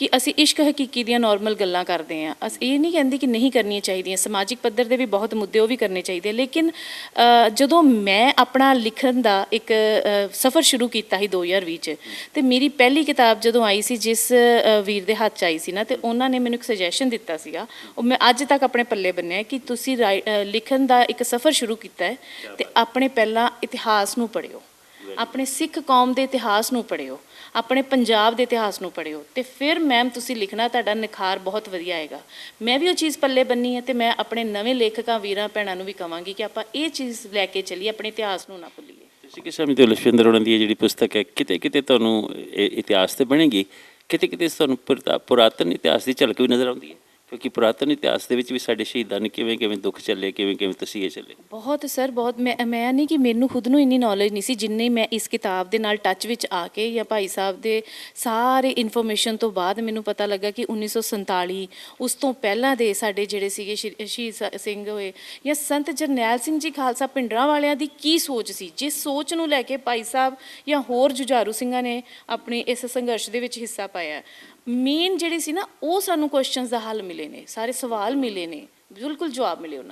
ਕਿ ਅਸੀਂ ਇਸ਼ਕ ਹਕੀਕੀ ਦੀਆਂ ਨਾਰਮਲ ਗੱਲਾਂ ਕਰਦੇ ਹਾਂ। ਅਸੀਂ ਇਹ ਨਹੀਂ ਕਹਿੰਦੀ ਕਿ ਨਹੀਂ ਕਰਨੀਆਂ ਚਾਹੀਦੀਆਂ। ਸਮਾਜਿਕ ਪੱਧਰ ਦੇ ਵੀ ਬਹੁਤ ਮੁੱਦੇ ਉਹ ਵੀ ਕਰਨੇ ਚਾਹੀਦੇ ਲੇਕਿਨ ਜਦੋਂ ਮੈਂ ਆਪਣਾ ਲਿਖਣ ਦਾ ਇੱਕ ਸਫ਼ਰ ਸ਼ੁਰੂ ਕੀਤਾ ਸੀ 2020 ਚ ਤੇ ਮੇਰੀ ਪਹਿਲੀ ਕਿਤਾਬ ਜਦੋਂ ਆਈ ਸੀ ਜਿਸ ਵੀਰ ਦੇ ਹੱਥ ਚ ਆਈ ਸੀ ਨਾ ਤੇ ਉਹਨਾਂ ਨੇ ਮੈਨੂੰ ਇੱਕ ਸੁਜੈਸ਼ਨ ਦਿੱਤਾ ਸੀਗਾ। ਉਹ ਮੈਂ ਅੱਜ ਤੱਕ ਆਪਣੇ ਪੱਲੇ ਬੰਨਿਆ ਕਿ ਤੁਸੀਂ ਲਿਖਣ ਦਾ ਇੱਕ ਸਫ਼ਰ ਸ਼ੁਰੂ ਕੀਤਾ ਹੈ ਤੇ ਆਪਣੇ ਪਹਿਲਾਂ ਇਤਿਹਾਸ ਨੂੰ ਪੜ੍ਹਿਓ। ਆਪਣੇ ਸਿੱਖ ਕੌਮ ਦੇ ਇਤਿਹਾਸ ਨੂੰ ਪੜ੍ਹਿਓ, ਆਪਣੇ ਪੰਜਾਬ ਦੇ ਇਤਿਹਾਸ ਨੂੰ ਪੜ੍ਹਿਓ ਤੇ ਫਿਰ ਮੈਮ ਤੁਸੀਂ ਲਿਖਣਾ ਤੁਹਾਡਾ ਨਿਖਾਰ ਬਹੁਤ ਵਧੀਆ ਆਏਗਾ। ਮੈਂ ਵੀ ਉਹ ਚੀਜ਼ ਪੱਲੇ ਬੰਨੀ ਹੈ ਤੇ ਮੈਂ ਆਪਣੇ ਨਵੇਂ ਲੇਖਕਾਂ, ਵੀਰਾਂ, ਭੈਣਾਂ ਨੂੰ ਵੀ ਕਹਾਂਗੀ ਕਿ ਆਪਾਂ ਇਹ ਚੀਜ਼ ਲੈ ਕੇ ਚੱਲੀਏ, ਆਪਣੇ ਇਤਿਹਾਸ ਨੂੰ ਨਾ ਭੁੱਲੀਏ। ਤੁਸੀਂ ਕਿਸ ਸਮਝਦੇ ਹੋ ਲਖਵਿੰਦਰ ਉਹਨਾਂ ਦੀ ਇਹ ਜਿਹੜੀ ਪੁਸਤਕ ਹੈ, ਕਿਤੇ ਕਿਤੇ ਤੁਹਾਨੂੰ ਇਹ ਇਤਿਹਾਸ ਤੇ ਬਣੇਗੀ, ਕਿਤੇ ਕਿਤੇ ਤੁਹਾਨੂੰ ਪੁਰਤਾ- ਪੁਰਾਤਨ ਇਤਿਹਾਸ ਦੀ ਝਲਕ ਵੀ ਨਜ਼ਰ ਆਉਂਦੀ ਹੈ। ਕਿਉਂਕਿ ਪੁਰਾਤਨ ਇਤਿਹਾਸ ਦੇ ਵਿੱਚ ਵੀ ਸਾਡੇ ਸ਼ਹੀਦਾਂ ਨੇ ਕਿਵੇਂ ਕਿਵੇਂ ਦੁੱਖ ਚੱਲੇ ਕਿਵੇਂ ਕਿਵੇਂ ਤਸੀਹੇ ਚੱਲੇ ਬਹੁਤ ਸਰ ਬਹੁਤ ਮੈਂ ਮੈਂ ਨਹੀਂ ਕਿ ਮੈਨੂੰ ਖੁਦ ਨੂੰ ਇੰਨੀ ਨੌਲੇਜ ਨਹੀਂ ਸੀ ਜਿੰਨੀ ਮੈਂ ਇਸ ਕਿਤਾਬ ਦੇ ਨਾਲ ਟੱਚ ਵਿੱਚ ਆ ਕੇ ਜਾਂ ਭਾਈ ਸਾਹਿਬ ਦੇ ਸਾਰੇ ਇਨਫੋਰਮੇਸ਼ਨ ਤੋਂ ਬਾਅਦ ਮੈਨੂੰ ਪਤਾ ਲੱਗਾ ਕਿ 1947 ਉਸ ਤੋਂ ਪਹਿਲਾਂ ਦੇ ਸਾਡੇ ਜਿਹੜੇ ਸੀਗੇ ਸ਼੍ਰੀ- ਸ਼ਹੀਦ ਸ- ਸਿੰਘ ਹੋਏ ਜਾਂ ਸੰਤ ਜਰਨੈਲ ਸਿੰਘ ਜੀ ਖਾਲਸਾ ਪਿੰਡਰਾਂ ਵਾਲਿਆਂ ਦੀ ਕੀ ਸੋਚ ਸੀ? ਜਿਸ ਸੋਚ ਨੂੰ ਲੈ ਕੇ ਭਾਈ ਸਾਹਿਬ ਜਾਂ ਹੋਰ ਜੁਝਾਰੂ ਸਿੰਘਾਂ ਨੇ ਆਪਣੇ ਇਸ ਸੰਘਰਸ਼ ਦੇ ਵਿੱਚ ਹਿੱਸਾ ਪਾਇਆ। ਮੇਨ ਜਿਹੜੇ ਸੀ ਨਾ, ਉਹ ਸਾਨੂੰ ਕੁਐਸਚਨਸ ਦਾ ਹੱਲ ਮਿਲੇ ਨੇ ਸਾਰੇ ਸਵਾਲ ਮਿਲੇ ਨੇ ਬਿਲਕੁਲ ਜਵਾਬ ਮਿਲੇ ਉਹਨਾਂ